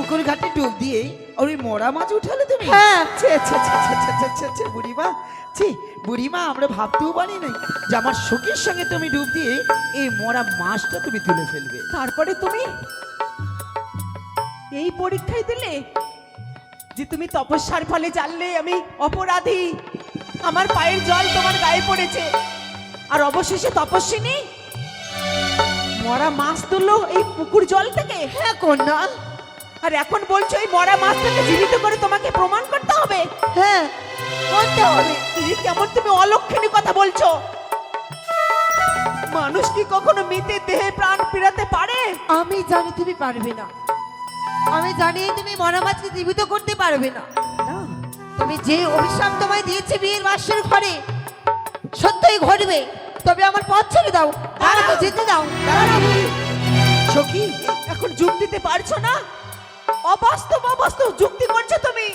পুকুর ঘাটে ডুব দিয়ে ওই মরা মাছ উঠালে তুমি? হ্যাঁ। ছে ছে ছে ছে ছে ছে ছে ছে বুড়িমা ছি বুড়িমা আমরা ভাবতেও পারি নাই যে আমার সখীর সঙ্গে তুমি ডুব দিয়ে এই মরা মাছটা তুমি তুলে ফেলবে। তারপরে তুমি এই পরীক্ষায় দিলে যে তুমি তপস্যার ফলে জানলে আমি অপরাধী। আমার পায়ের জল তোমার গায়ে পড়েছে। আর অবশেষে তপস্বিনী মরা মাছ তুললো এই পুকুর জল থেকে? হ্যাঁ কন্যা। আর এখন বলছো এই মরা মাছটাকে জীবিত করে তোমাকে প্রমাণ করতে হবে? হ্যাঁ করতে হবে। তুমি কেমন তুমি অলক্ষণী কথা বলছো? মানুষ কি কখনো মৃতে দেহে প্রাণ ফিরাতে পারে? আমি জানি তুমি পারবে না। আমি জানি তুমি মরা মাছকে জীবিত করতে পারবে না। তুমি যে অভিশাপ তোমায় দিয়েছে বিয়ের বাসের ঘরে সত্যই ঘটবে। তবে আমার পথ ছেড়ে দাও। আমাকে যেতে দাও। সখী এখন যুগ দিতে পারছ না? অবাস্তব অবাস্তব যুক্তি করছ তুমি।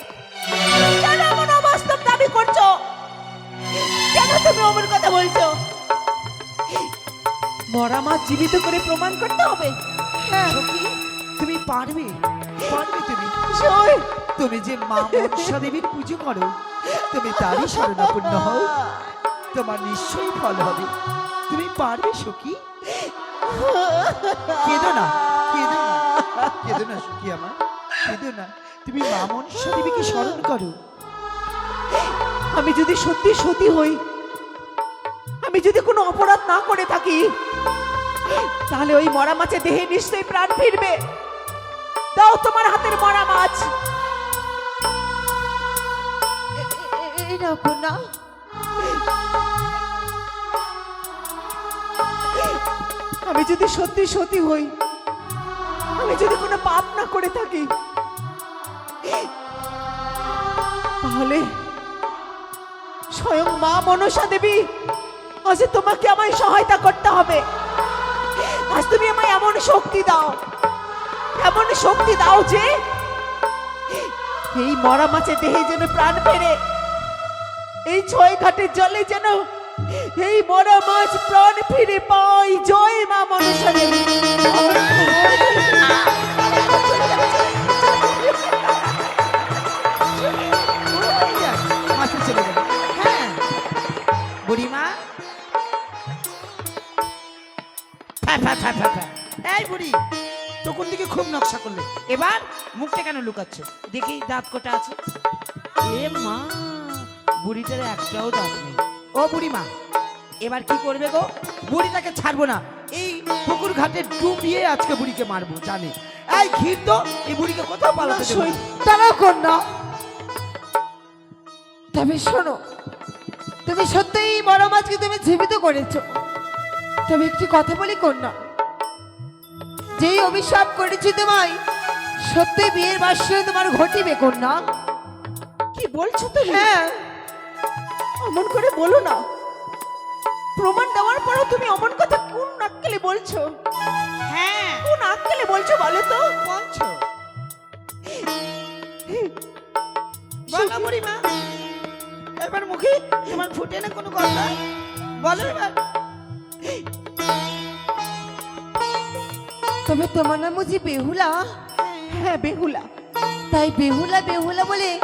কেন এমন অবাস্তব দাবি করছ? কেন তুমি অমন কথা বলছো? মরা মাছ জীবিত করে প্রমাণ করতে হবে। হ্যাঁ তুমি পারবে পারবে তুমি। তুমি যে মা মনসা দেবীর পুজো করো তুমি তারই শরণাপন্ন হও। তোমার নিশ্চয়ই ফল হবে। তুমি পারবে সখী। কেঁদো না কেঁদো না কেঁদো না সখী আমার। কেঁদো না তুমি মা মনসা দেবীকে স্মরণ করো। আমি যদি সত্যি সতী হই আমি যদি কোনো অপরাধ না করে থাকি তাহলে ওই মরা মাছের দেহে নিশ্চয়ই প্রাণ ফিরবে। দাও তোমার হাতের মরা মাছ। আমি যদি সত্যি সতী হই আমি যদি কোনো পাপ না করে থাকি তাহলে স্বয়ং মা মনসা দেবী, আজ তোমাকে আমায় সহায়তা করতে হবে। আজ তুমি আমায় এমন শক্তি দাও, এমন শক্তি দাও যে এই মরা মাছের দেহে যেন প্রাণ ফেরে, এই ছয় ঘাটের জলে যেন এই মরা মাছ প্রাণ ফিরে পাই জয় মা মনসা দেবী। নকশা করলে। এবার মুখটা কেন লুকাচ্ছ? দেখি দাঁত কোটা আছে। এ মা বুড়িটার একটাও দাঁত নেই। ও বুড়িমা এবার কি করবে গো? বুড়িটাকে ছাড়বো না। এই পুকুর ঘাটে ডুবিয়ে আজকে বুড়িকে মারবো জানে। এই ক্ষীর তো এই বুড়িকে কোথাও পালাতে। দাঁড়াও কন্যা। তবে শোনো তুমি সত্যিই এই মরা মাছকে তুমি জীবিত করেছ। তবে একটি কথা বলি কন্যা যেই অভিশাপ করেছি তোমায় সত্যি বিয়ের বাসে তোমার ঘটিবে কন্যা। কি বলছো তো হ্যাঁ। অমন করে বলো না। প্রমাণ দেওয়ার পরও তুমি অমন কথা কোন নাক্কেলে বলছো? হ্যাঁ। কোন আক্কেলে বলছো বলো তো? বলছো। বলো বুড়িমা। এবার মুখে তোমার ফুটে না কোনো কথা? বলো এবার। তবে তোমার নাম বুঝি বেহুলা। হ্যাঁ বেহুলা। তাই বেহুলা বেহুলা বলে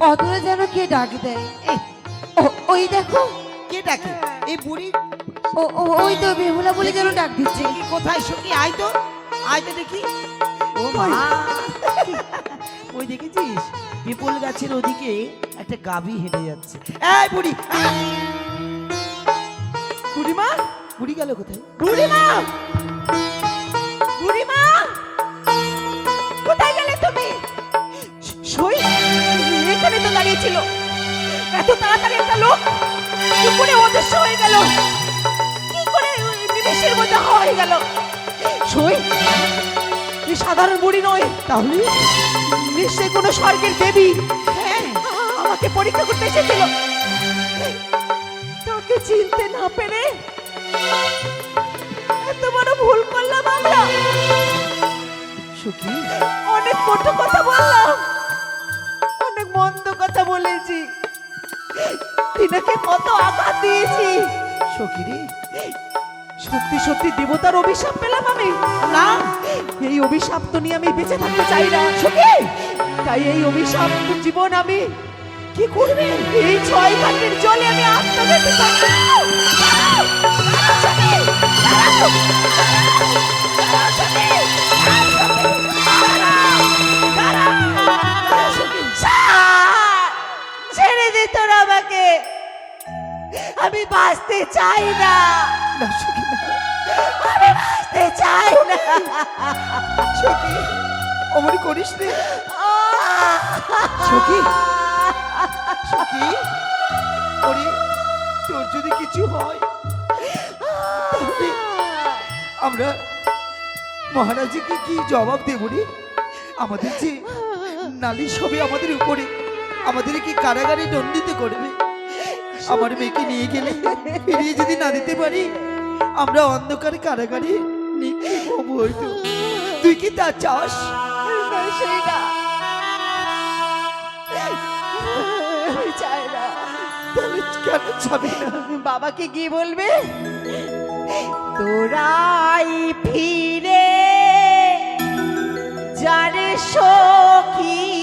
অদূরে যেন কে ডাক দেয়। ওই দেখো। কে ডাকে? এই বুড়ি। ও ও- ওই তো বেহুলা বলে যেন ডাক দিচ্ছে। কোথায় শুনি? আয় তো আয় তো দেখি। ও মা। ওই। দেখেছিস? পিপল গাছের ওদিকে একটা গাভী হেঁটে যাচ্ছে। এই বুড়ি! বুড়িমা বুড়ি গেল কোথায়? বুড়িমা! দাঁড়িয়েছিল। এত তাড়াতাড়ি একটা লোক করে অদৃশ্য হয়ে গেল। কি করে নিমেষের মধ্যে হয়ে গেল? সই এই সাধারণ বুড়ি নয়, তাহলে নিশ্চয়ই কোনো স্বর্গের দেবী হ্যাঁ আমাকে পরীক্ষা করতে এসেছিল। তাকে চিনতে না পেরে এত বড় ভুল করলাম আমরা। অনেক কটু কথা বললাম। অনেক মন্দ কথা বলেছি। তিনাকে কত আঘাত দিয়েছি। সখী সত্যি সত্যি দেবতার অভিশাপ পেলাম আমি। না, এই অভিশাপ তো নিয়ে আমি বেঁচে থাকতে চাই না। সত্যি তাই এই অভিশাপ জীবন আমি কি করবে? এই ছয় ঘাটের জলে আমি আত্মঘাতী করব আমি বাঁচতে চাই না। আমি বাঁচতে চাই না। সখী অমন করিস রে। সখী সখী ওরে তোর যদি কিছু হয় আমরা মহারাজকে কি জবাব দেব রে? আমাদের যে নালিশ হবে আমাদের উপরে আমাদের কি কারাগারে দণ্ডিত করবে? আমার মেয়েকে নিয়ে গেলে ফিরিয়ে যদি না দিতে পারি আমরা অন্ধকার কারাগারে নিক্ষেপ তুই কি তা চাস? কেন না? বাবাকে গিয়ে বলবে তোরাই ফিরে যারে সখী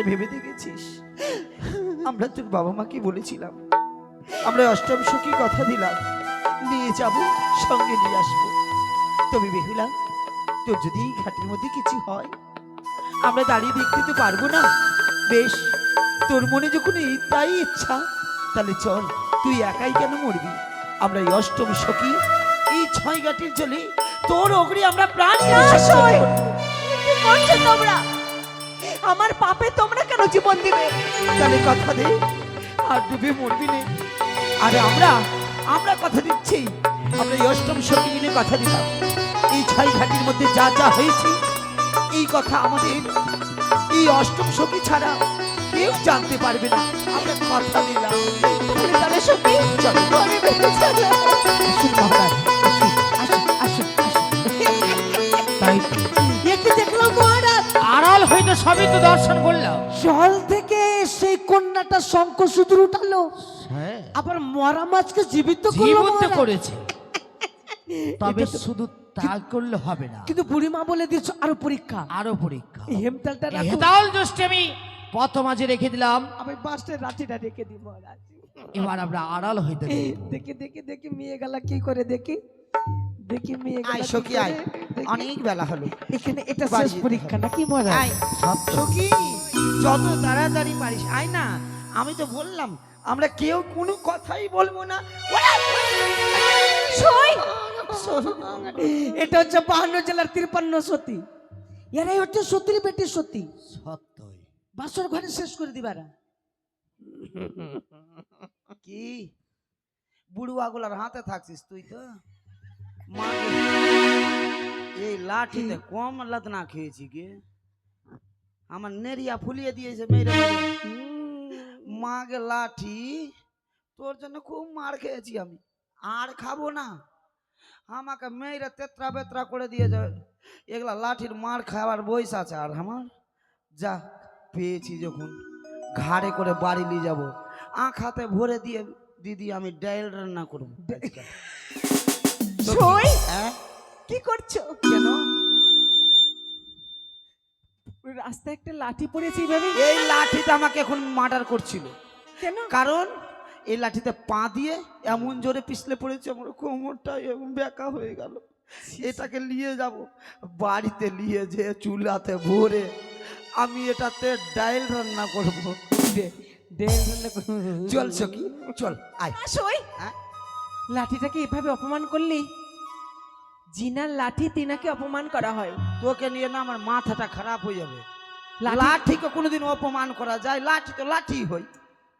তাহলে ভেবে দেখেছিস? আমরা তোর বাবা মাকে বলেছিলাম। আমরা অষ্টম সখী কথা দিলাম। নিয়ে যাব সঙ্গে নিয়ে আসব। তবে বেহুলা তোর যদি ঘাটের মধ্যে কিছু হয় আমরা দাঁড়িয়ে দেখতে তো পারব না। বেশ তোর মনে যখন এই তাই ইচ্ছা তাহলে চল তুই একাই কেন মরবি? আমরা এই অষ্টম সখী এই ছয় ঘাটের জলে তোর অগ্নি আমরা প্রাণ তোমরা? আমার পাপে তোমরা কেন জীবন দিবে? তাহলে কথা দে আর ডুবে মরবি নে। আরে আমরা আমরা কথা দিচ্ছি। আমরা এই অষ্টম সখী মিলে কথা দিলাম। এই ছয় ঘাটির মধ্যে যা যা হয়েছে এই কথা আমাদের এই অষ্টম সখী ছাড়া কেউ জানতে পারবে না। আমরা কথা দিলাম। তাহলে তাহলে সত্যি চলো। ঘরে আসুন আসুন আসুন আসুন তাই সবই তো দর্শন করলাম। জল থেকে সেই কন্যাটা শঙ্খ সুদূর উঠালো। হ্যাঁ। আবার মরা মাছকে জীবিত মহারাজ। করেছে। তবে শুধু তা করলে হবে না। কিন্তু বুড়িমা বলে দিয়েছ আরও পরীক্ষা। আরও পরীক্ষা। হেমতালটা হেতাল দোষটি আমি পথ মাঝে রেখে দিলাম। আমি পাঁচটা রাত্রিটা রেখে মহারাজ। এবার আমরা আড়াল হইতে। দেখি দেখি দেখি মেয়ে গেলা কি করে দেখি। দেখি মেয়ে আয় সখী আয়। অনেক বেলা হলো। এখানে এটা শেষ পরীক্ষা নাকি মহারাজ আয় সখী যত তাড়াতাড়ি পারিস আয় না। আমি তো বললাম আমরা কেউ কোনো কথাই বলব না। এটা হচ্ছে বাহান্ন জেলার তিরপান্ন সতী। এরাই হচ্ছে সতীর বেটি সতী। সত্যই। বাসর ঘরে শেষ করে দিবারা কি? বুড়ুয়াগুলার হাতে থাকছিস তুই তো? এই লাঠিতে কম লদনা খেয়েছি গে আমার নেরিয়া ফুলিয়ে দিয়েছে মেরে মাকে লাঠি তোর জন্য খুব মার খেয়েছি আমি আর খাব না আমাকে মেয়েরা তেত্রা বেত্রা করে দিয়ে যাবে এগুলা লাঠির মার খাওয়ার বয়স আছে আর আমার যা পেয়েছি যখন ঘাড়ে করে বাড়ি নিয়ে যাব আখ হাতে ভরে দিয়ে দিদি আমি ডাইল রান্না করব। সই? হ্যাঁ? কি করছ? কেন? রাস্তায় একটা লাঠি পড়েছে এইভাবে? এই লাঠিটা আমাকে এখন মার্ডার করছিল। কেন? কারণ এই লাঠিতে পা দিয়ে এমন জোরে পিছলে পড়েছে আমার কোমরটা এমন বেঁকা হয়ে গেল। এটাকে নিয়ে যাব বাড়িতে নিয়ে যে চুলাতে ভরে। আমি এটাতে ডাইল রান্না করব। ডাইল রান্না করব চল সখি চল আয়। হ্যাঁ? লাঠিটাকে এভাবে অপমান করলি? জিনার লাঠি তিনাকে অপমান করা হয়। তোকে নিয়ে না আমার মাথাটা খারাপ হয়ে যাবে। লাঠি- লাঠিকে কোনোদিন অপমান করা যায় লাঠি তো লাঠি হই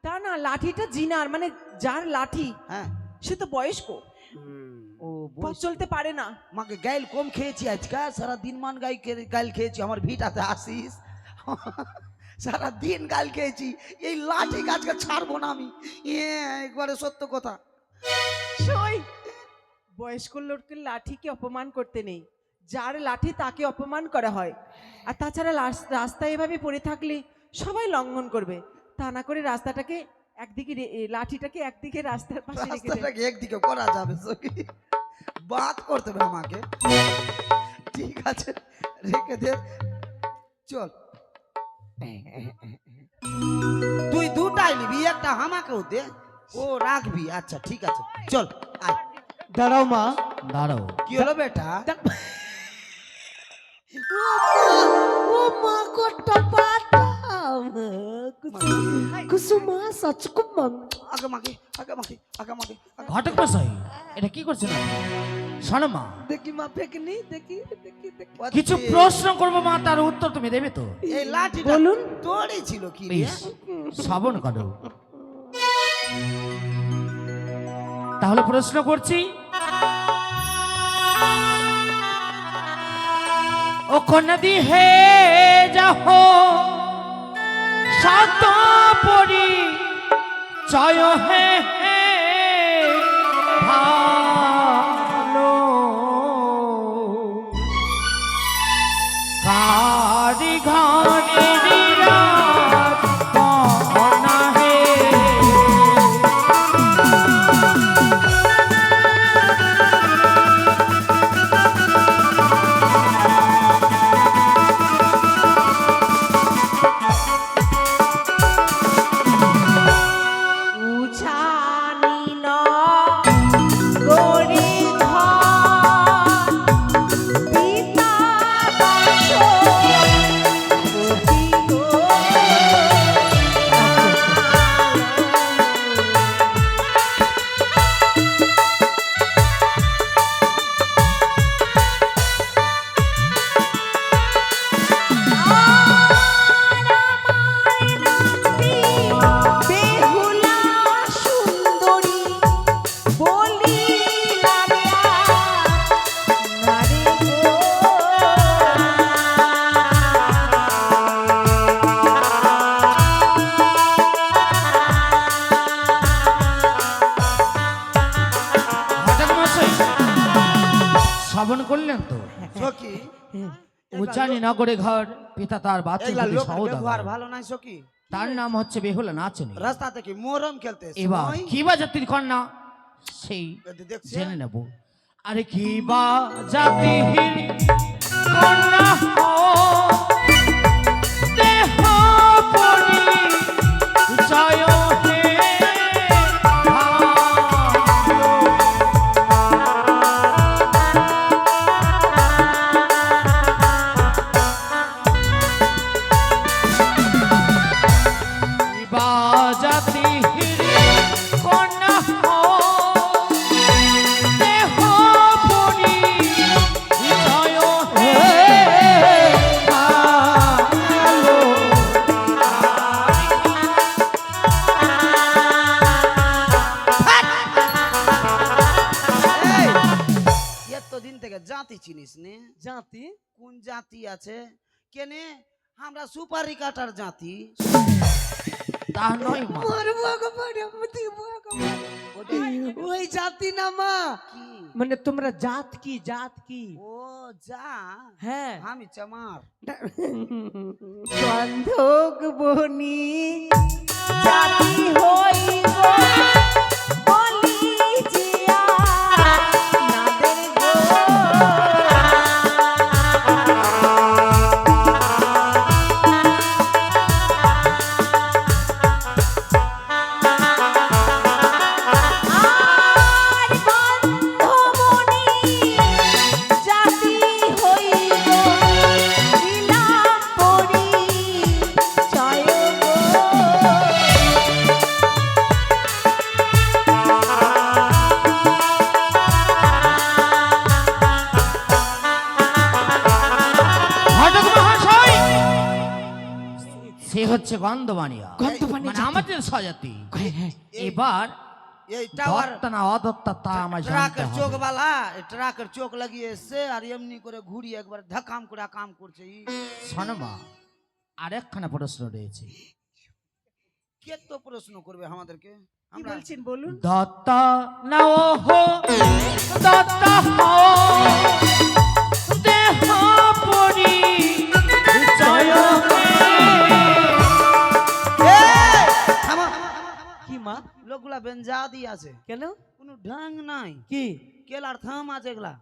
তা না লাঠিটা জিনার মানে যার লাঠি হ্যাঁ। সে তো বয়স্ক। ও পথ চলতে পারে না। মাকে গাইল কম খেয়েছি আজকে সারা দিন মান গাই কে- গাইল খেয়েছি আমার ভিটাতে আসিস। সারা দিন গাইল খেয়েছি এই লাঠি গাছকে ছাড়বো না আমি। এ একবারে সত্য কথা। সই। বয়স্ক লোককে লাঠিকে অপমান করতে নেই। যার লাঠি তাকে অপমান করা হয়। আর তাছাড়া রাস্তায় এভাবে পড়ে থাকলে সবাই লঙ্ঘন করবে। তা না করে রাস্তাটাকে একদিকে লাঠিটাকে একদিকে রাস্তার পাশে। রাস্তাটাকে একদিকে করা যাবে বাদ করতে হবে আমাকে। ঠিক আছে, রেখে দে। চল। তুই দুটাই নিবি, একটা আমাকেও দে। ও রাখবি আচ্ছা ঠিক আছে। চল। দাঁড়াও মা। দাঁড়াও। কি হলো বেটা? ও মা কোটা পাটা কুসুমা সচকুম আগে মাকে আগে মাকে আগে মাকে ঘটক মশাই এটা কি করছেন শোনো মা। দেখি মা ফেকনি দেখি দেখি দেখি। কিছু প্রশ্ন করব মা তার উত্তর তুমি দেবে তো। এই লাঠিটা বলুন। তোরই ছিল কি শ্রবণ করো। তাহলে প্রশ্ন করছি নদী হে যাহ সাত পরি চয় হে নগরে ঘর পিতা তার বাচ্চা এগুলা লোক ব্যবহার ভালো নাই সকি তার নাম হচ্ছে বেহুলা নাচনি। রাস্তা থেকে মোরম খেলতে এবার কি বা জাতির কন্যা? সেই জেনে নেব। আরে কি বা জাতির কন্যা জাতি আছে। কেনে? আমরা সুপারি কাটার জাতি। তা নয় মা। ওই জাতি না মা। মানে তোমরা জাত কি জাত কি? ও যা। হ্যাঁ। আমি চামার। বন্ধক বনি জাতি হইব বলি সে হচ্ছে গন্ধবানিয়া গন্ধবানি মানে। আমাদের স্বজাতি। হ্যাঁ, হ্যাঁ। এবার এই টাওয়ার দত্তা না অদত্তা তা আমার জানতে ট্রাকের চোখ বালা ট্রাকের চোখ লাগিয়ে এসছে আর এমনি করে ঘুরিয়ে একবার ধাকাম করে কাম করছে। ই। শোনমা আরেকখানা প্রশ্ন রয়েছে। কে তো প্রশ্ন করবে আমাদেরকে? আমরা বলছেন? বলুন। দত্তা না ও হো দত্তা হো দেহ পরি মা লোকগুলা বেঞ্জাদি আছে কেন কোনো ঢং নাই কি কেলার থাম আছে এগুলা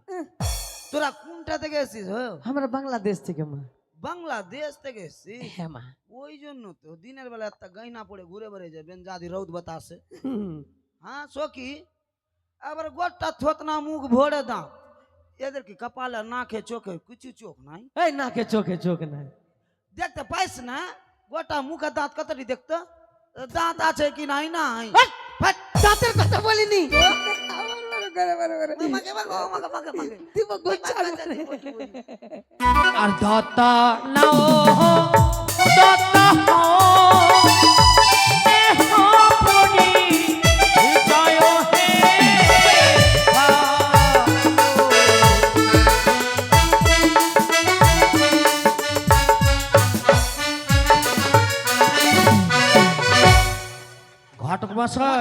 তোরা কোনটা থেকে এসেছিস হো? আমরা বাংলাদেশ থেকে মা বাংলাদেশ থেকে এসেছিস হ্যাঁ মা ওই জন্য তো দিনের বেলা একটা গাইনা পড়ে ঘুরে বেড়ে যায় বেঞ্জাদি রৌদ বাতাসে হ্যাঁ সখি আবার গোটা থতনা মুখ ভরে দাঁত এদের কি কপালে নাকে চোখে কিছু চোখ নাই এই নাকে চোখে চোখ নাই দেখতে পাইস না গোটা মুখে দাঁত কতটি দেখতো দাঁত আছে কি নাই নাই। ফাট। দাঁতের কথা বলিনি। আর মাকে, ও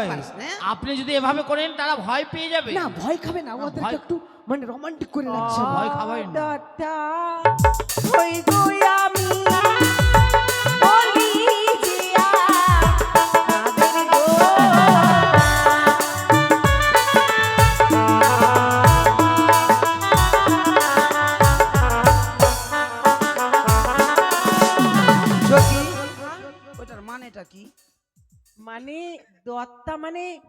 ঘটক মশাই পারিস না? আপনি যদি এভাবে করেন তারা ভয় পেয়ে যাবে না ভয় খাবে না ওদেরকে একটু মানে রোমান্টিক করে লাগছে ভয় খাবাই না। দাদা হই গো আমি দত্তা মানে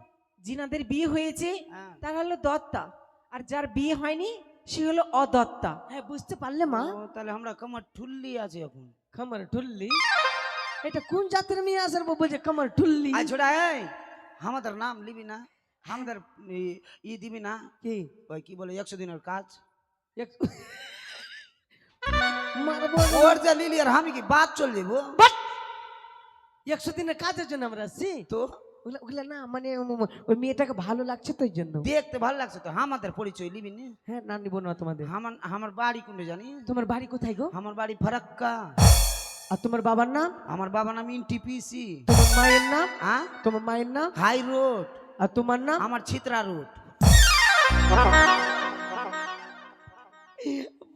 জিনাদের বিয়ে হয়েছে হ্যাঁ। তার হলো দত্তা। আর যার বিয়ে হয়নি সে হলো অদত্তা। হ্যাঁ বুঝতে পারলে মা। তাহলে আমরা কমার ঠুল্লি আছে এখন। কামার ঠুল্লি? এটা কোন জাতের মেয়ে আসার বলছে কামার ঠুল্লি? এই! আমাদের নাম লিবি না আমাদের ই- দিবি না। কি? ওই কি বলে একশো দিনের কাজ। এক- মারবো ওর যা লিলি আর আমি কি বাদ চল যাব? একশো দিনের কাজের জন্য আমরা আসছি তো? ওগুলা ওগুলা না মানে ওই মেয়েটাকে ভালো লাগছে তো ওই জন্য। দেখতে ভালো লাগছে তো আমাদের পরিচয় লিবি নি? হ্যাঁ না নিব না তোমাদের। আমার আমার বাড়ি কোনটা জানি? তোমার বাড়ি কোথায় গো? আমার বাড়ি ফারাক্কা। আর তোমার বাবার নাম? আমার বাবা নাম ইনটিপিসি তোমার মায়ের নাম? হ্যাঁ তোমার মায়ের নাম? High road. আর তোমার নাম? আমার ছিত্রা রোড।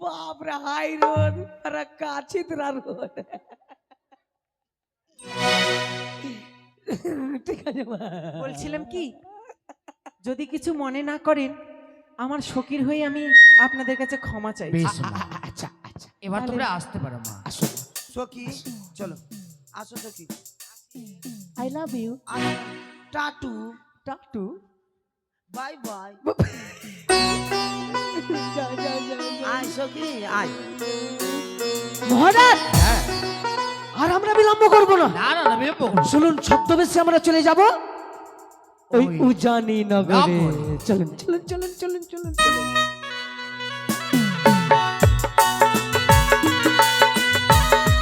বাপরে হাই রোড আর কাছিতরা রোড। ঠিক আছে বলছিলাম কি? যদি কিছু মনে না করেন আমার শকির হয়ে আমি আপনাদের কাছে ক্ষমা চাই। বেশ মা। আচ্ছা আচ্ছা। এবার তোমরা আসতে পারো মা। আসো। সখী চলো। আসো সখী আই লাভ ইউ টাটু। টাটু? Bye bye. আয় সখী আয়। মহারাজ! হ্যাঁ। আর আমরা বিলম্ব করব না। না না না বিলম্ব শুনুন ছদ্মবেশে আমরা চলে যাব। ওই উজানি নগরে। নগরে। চলুন চলুন চলুন চলুন চলুন চলুন।